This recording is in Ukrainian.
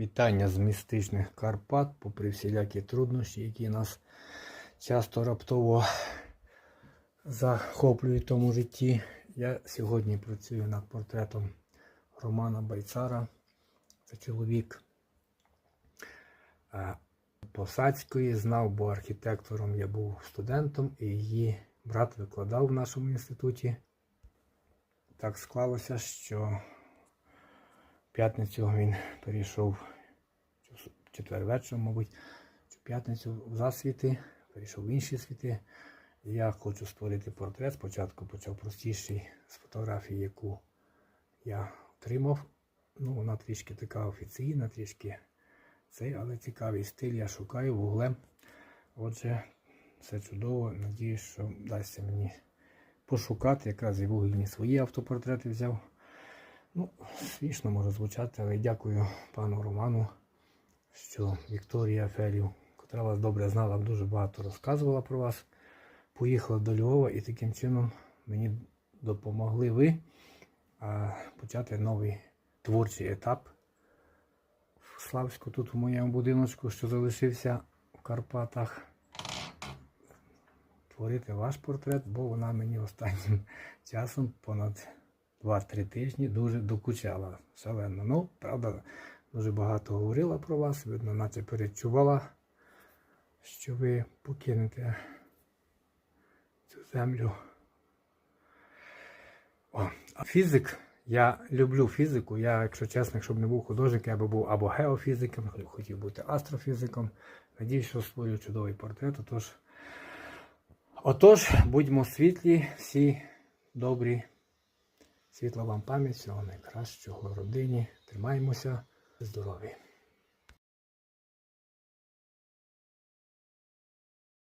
Вітання з містичних Карпат, попри всілякі труднощі, які нас часто раптово захоплюють в тому житті. Я сьогодні працюю над портретом Романа Байцара. Це чоловік е, Посадської, знав, бо архітектором я був студентом, і її брат викладав в нашому інституті. Так склалося, що п'ятницю він перейшов в четвер вечором, мабуть, в п'ятницю в засвіти, перейшов в інші світи. Я хочу створити портрет. Спочатку почав простіший з фотографії, яку я отримав. Ну, вона трішки така офіційна, трішки цей, але цікавий стиль. Я шукаю вуглем. Отже, все чудово. Надіюсь, що вдасться мені пошукати. Якраз і вугільні свої автопортрети взяв. Ну, смішно може звучати, але дякую пану Роману, що Вікторія Фелів, котра вас добре знала, дуже багато розказувала про вас. Поїхала до Львова і таким чином мені допомогли ви почати новий творчий етап в Славську, тут в моєму будиночку, що залишився в Карпатах. Творити ваш портрет, бо вона мені останнім часом понад 2-3 тижні дуже докучала шалено. Ну, правда, дуже багато говорила про вас, видно, наче перечувала, що ви покинете цю землю. О, а фізик, я люблю фізику. Я, якщо чесно, якщо б не був художником, я би був або геофізиком, хотів бути астрофізиком. Надіюсь, що створю чудовий портрет. Отож, отож, будьмо світлі, всі добрі. Світла вам пам'ять, всього найкращого родині. Тримаємося здорові.